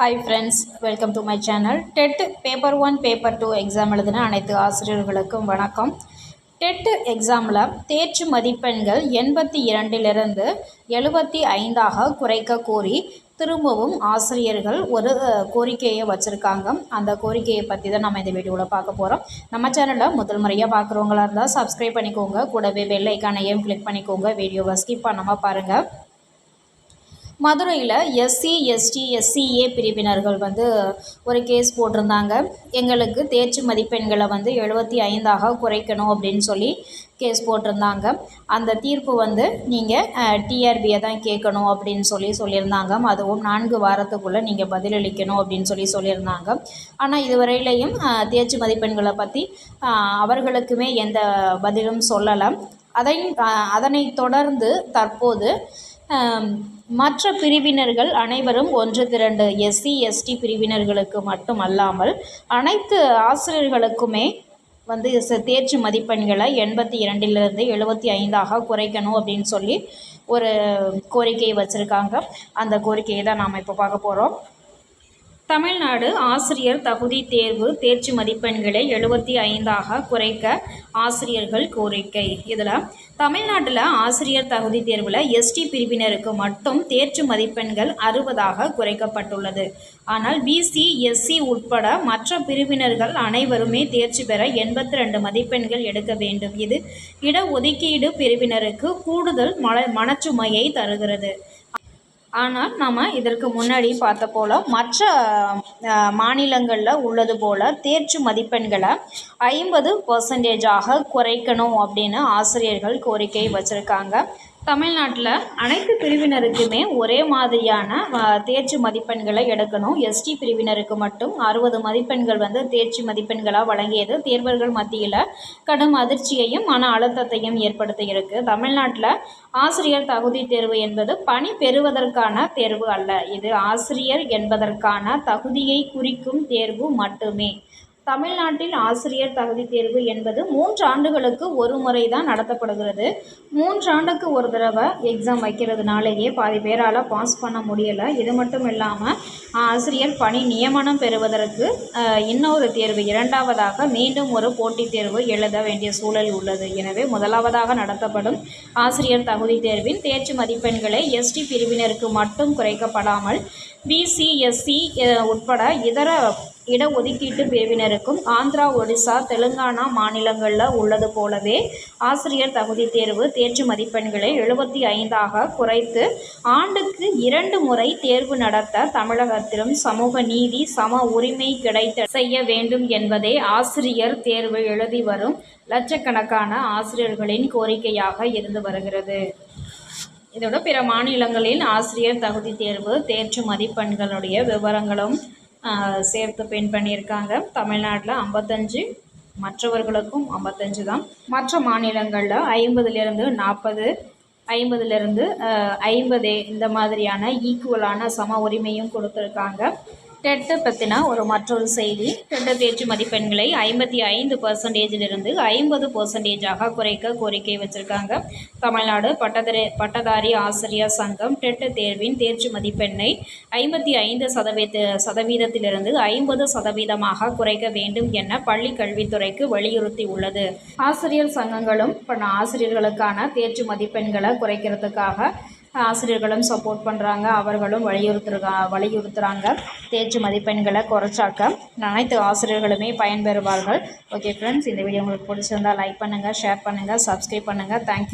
Hi friends welcome to my channel TET paper one paper two exam எழுதின அனைத்து ஆசிரியர்களுக்கும் வணக்கம். டெட்டு எக்ஸாமில் தேர்ச்சி மதிப்பெண்கள் எண்பத்தி இரண்டிலிருந்து எழுபத்தி ஐந்தாக குறைக்க கோரி திரும்பவும் ஆசிரியர்கள் ஒரு கோரிக்கையை வச்சுருக்காங்க. அந்த கோரிக்கையை பற்றி தான் நம்ம இந்த வீடியோவில் பார்க்க போகிறோம் நம்ம சேனலில் முதல் முறையாக பார்க்குறவங்களா இருந்தால் சப்ஸ்கிரைப் பண்ணிக்கோங்க. கூடவே பெல் ஐக்கானையும் கிளிக் பண்ணிக்கோங்க. வீடியோவை ஸ்கிப் பண்ணாமல் பாருங்கள் மதுரையில் எஸ்சி எஸ்டி எஸ்சிஏ பிரிவினர்கள் வந்து ஒரு கேஸ் போட்டிருந்தாங்க. எங்களுக்கு தேர்ச்சி மதிப்பெண்களை வந்து எழுபத்தி ஐந்தாக குறைக்கணும் அப்படின்னு சொல்லி கேஸ் போட்டிருந்தாங்க. அந்த தீர்ப்பு வந்து நீங்கள் டிஆர்பியை தான் கேட்கணும் அப்படின்னு சொல்லி சொல்லியிருந்தாங்க. அதுவும் நான்கு வாரத்துக்குள்ளே நீங்கள் பதிலளிக்கணும் அப்படின்னு சொல்லி சொல்லியிருந்தாங்க. ஆனால் இதுவரையிலையும் தேர்ச்சி மதிப்பெண்களை பற்றி அவர்களுக்குமே எந்த பதிலும் சொல்லலை. அதை அதனை தொடர்ந்து தற்போது மற்ற பிரிவினர்கள் அனைவரும் ஒன்று திரண்டு எஸ்சி எஸ்டி பிரிவினர்களுக்கு மட்டும் அல்லாமல் அனைத்து ஆசிரியர்களுக்குமே வந்து தேர்ச்சி மதிப்பெண்களை எண்பத்தி இரண்டிலிருந்து எழுபத்தி ஐந்தாக குறைக்கணும் அப்படின்னு சொல்லி ஒரு கோரிக்கையை வச்சுருக்காங்க. அந்த கோரிக்கையை தான் நாம் இப்போ பார்க்க போகிறோம் தமிழ்நாடு ஆசிரியர் தகுதி தேர்வு தேர்ச்சி மதிப்பெண்களை எழுபத்தி ஐந்தாக குறைக்க ஆசிரியர்கள் கோரிக்கை. இதில் தமிழ்நாட்டில் ஆசிரியர் தகுதி தேர்வில் எஸ்டி பிரிவினருக்கு மட்டும் தேர்ச்சி மதிப்பெண்கள் அறுபதாக குறைக்கப்பட்டுள்ளது. ஆனால் பிசி எஸ்சி உட்பட மற்ற பிரிவினர்கள் அனைவருமே தேர்ச்சி பெற எண்பத்தி ரெண்டு மதிப்பெண்கள் எடுக்க வேண்டும். இது இடஒதுக்கீடு பிரிவினருக்கு கூடுதல் மன மனச்சுமையை தருகிறது. ஆனால் நம்ம இதற்கு முன்னாடி பார்த்த போல் மற்ற மாநிலங்களில் உள்ளது போல் தேர்ச்சி மதிப்பெண்களை ஐம்பது பர்சன்டேஜாக குறைக்கணும் அப்படின்னு ஆசிரியர்கள் கோரிக்கை வச்சுருக்காங்க. தமிழ்நாட்டில் அனைத்து பிரிவினருக்குமே ஒரே மாதிரியான தேர்ச்சி மதிப்பெண்களை எடுக்கணும். எஸ்டி பிரிவினருக்கு மட்டும் அறுபது மதிப்பெண்கள் வந்து தேர்ச்சி மதிப்பெண்களாக வழங்கியது. தேர்வர்கள் மத்தியில் கடும் அதிர்ச்சியையும் மன அழுத்தத்தையும் ஏற்படுத்தியிருக்கு. தமிழ்நாட்டில் ஆசிரியர் தகுதி தேர்வு என்பது பணி பெறுவதற்கான தேர்வு அல்ல. இது ஆசிரியர் என்பதற்கான தகுதியை குறிக்கும் தேர்வு மட்டுமே. தமிழ்நாட்டில் ஆசிரியர் தகுதி தேர்வு என்பது மூன்று ஆண்டுகளுக்கு ஒரு முறை தான் நடத்தப்படுகிறது. மூன்று ஆண்டுக்கு ஒரு தடவை எக்ஸாம் வைக்கிறதுனாலேயே பாதி பேரால் பாஸ் பண்ண முடியலை. இது மட்டும் இல்லாமல் ஆசிரியர் பணி நியமனம் பெறுவதற்கு இன்னொரு தேர்வு இரண்டாவதாக மீண்டும் ஒரு போட்டித் தேர்வு எழுத வேண்டிய சூழல் உள்ளது. எனவே முதலாவதாக நடத்தப்படும் ஆசிரியர் தகுதி தேர்வின் தேர்ச்சி மதிப்பெண்களை எஸ்டி பிரிவினருக்கு மட்டும் குறைக்கப்படாமல் பிசிஎஸ்சி உட்பட இதர இடஒதுக்கீட்டு பிரிவினருக்கும் ஆந்திரா ஒடிசா தெலுங்கானா மாநிலங்களில் உள்ளது போலவே ஆசிரியர் தகுதி தேர்வு தேர்ச்சி மதிப்பெண்களை எழுபத்தி ஐந்தாக குறைத்து ஆண்டுக்கு இரண்டு முறை தேர்வு நடத்த தமிழகத்திலும் சமூக நீதி சம உரிமை கிடைத்த செய்ய வேண்டும் என்பதே ஆசிரியர் தேர்வு எழுதி வரும் லட்சக்கணக்கான ஆசிரியர்களின் கோரிக்கையாக இருந்து வருகிறது. இதோட பிற மாநிலங்களில் ஆசிரியர் தகுதி தேர்வு தேர்ச்சி மதிப்பெண்களுடைய விவரங்களும் சேர்த்து பெயிண்ட் பண்ணியிருக்காங்க. தமிழ்நாட்டில் ஐம்பத்தஞ்சு மற்றவர்களுக்கும் ஐம்பத்தஞ்சு தான். மற்ற மாநிலங்களில் ஐம்பதுலேருந்து நாற்பது ஐம்பதுலேருந்து ஐம்பது இந்த மாதிரியான ஈக்குவலான சம உரிமையும் கொடுத்துருக்காங்க. டெட்டை பற்றின ஒரு மற்றொரு செய்தி. டெட்டை தேர்ச்சி மதிப்பெண்களை ஐம்பத்தி ஐந்து பர்சன்டேஜிலிருந்து ஐம்பது பர்சன்டேஜாக குறைக்க கோரிக்கை வச்சுருக்காங்க. தமிழ்நாடு பட்டதாரி பட்டதாரி ஆசிரியர் சங்கம் டெட்டு தேர்வின் தேர்ச்சி மதிப்பெண்ணை ஐம்பத்தி ஐந்து சதவீத சதவீதத்திலிருந்து ஐம்பது சதவீதமாக குறைக்க வேண்டும் என பள்ளி கல்வித்துறைக்கு வலியுறுத்தி உள்ளது. ஆசிரியர் சங்கங்களும் ஆசிரியர்களுக்கான தேர்ச்சி மதிப்பெண்களை குறைக்கிறதுக்காக ஆசிரியர்களும் சப்போர்ட் பண்ணுறாங்க அவர்களும் வலியுறுத்துருக்கா வலியுறுத்துகிறாங்க தேர்ச்சி மதிப்பெண்களை குறைச்சாக்க அனைத்து ஆசிரியர்களுமே பயன்பெறுவார்கள். ஓகே ஃப்ரெண்ட்ஸ் இந்த வீடியோ உங்களுக்கு பிடிச்சிருந்தால் லைக் பண்ணுங்கள் ஷேர் பண்ணுங்கள் சப்ஸ்கிரைப் பண்ணுங்கள் தேங்க்யூ